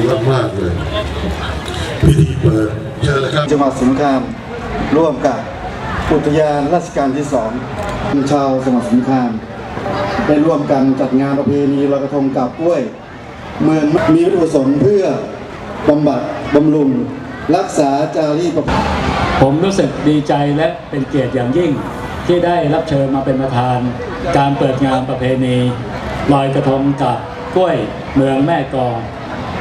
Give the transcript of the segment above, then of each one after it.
พิธีเปิดเชิญเลยครับจังหวัดสงขลาร่วมกับอุทยานราชการที่สองชาวจังหวัดสงขลาได้ร่วมกันจัดงานประเพณีลอยกระทงกับกล้วย เมืองมีวัตถุประสงค์เพื่อบำบัดบำรุงรักษาจารีตประเพณีผมรู้สึกดีใจและเป็นเกียรติอย่างยิ่งที่ได้รับเชิญมาเป็นประธาน การเปิดงานประเพณีลอยกระทงกับกล้วยเมืองแม่กลอง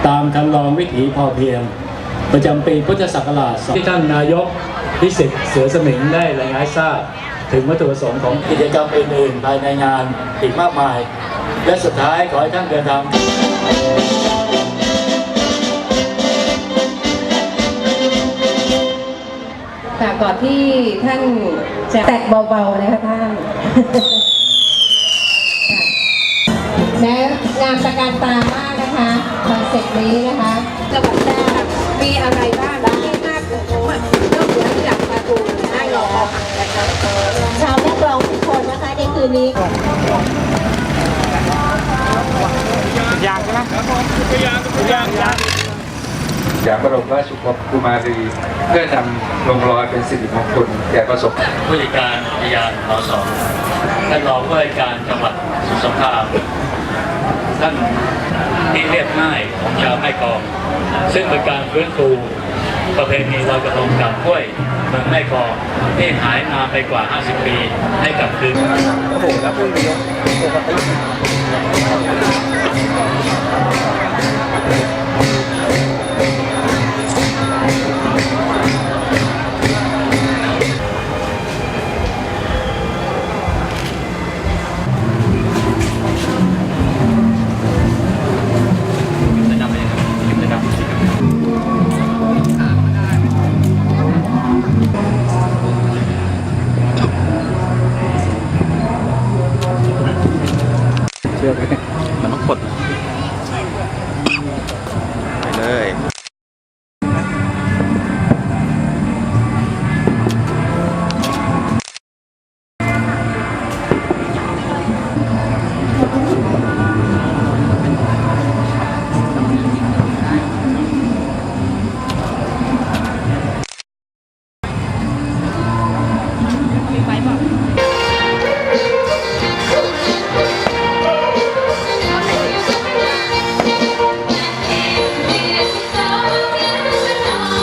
ตามคันลองวิถีพอเพียง ประจำปีพุทธศักราชที่ท่านนายกพิสิทธิ์เสือสมิงได้รายงานทราบ ถึงวัตถุประสงค์ของกิจกรรมอื่นๆภายในงานอีกมากมาย และสุดท้ายขอให้ท่านเดินทางค่ะก่อนที่ท่านจะแตะเบาๆนะคะท่าน แม้งานตะการตามากนะคะ นเซ็ปต์นี้นะคะจังหวัดแรกมีอะไรบ้างที่น่าตื่นเต้นนอกเหนือจากมาดูหน้าหล่อนะคะชาวแม่กลองทุกคนนะคะในคืนนี้ยามบรมราชกุมารีเพื่อนำลงรอยเป็นสิริมงคลแก่ประสบผู้จัดการพยานรสองท่านรองผู้จัดการจังหวัดสมุทรสงครามท่าน ที่เรียบง่ายของชาวแม่กอง ซึ่งเป็นการฟื้นฟูประเพณีลอยกระทงกับกล้วยเมืองแม่กองที่หายมาไปกว่า 50 ปีให้กลับคืน เชือกเลยมันต้องกด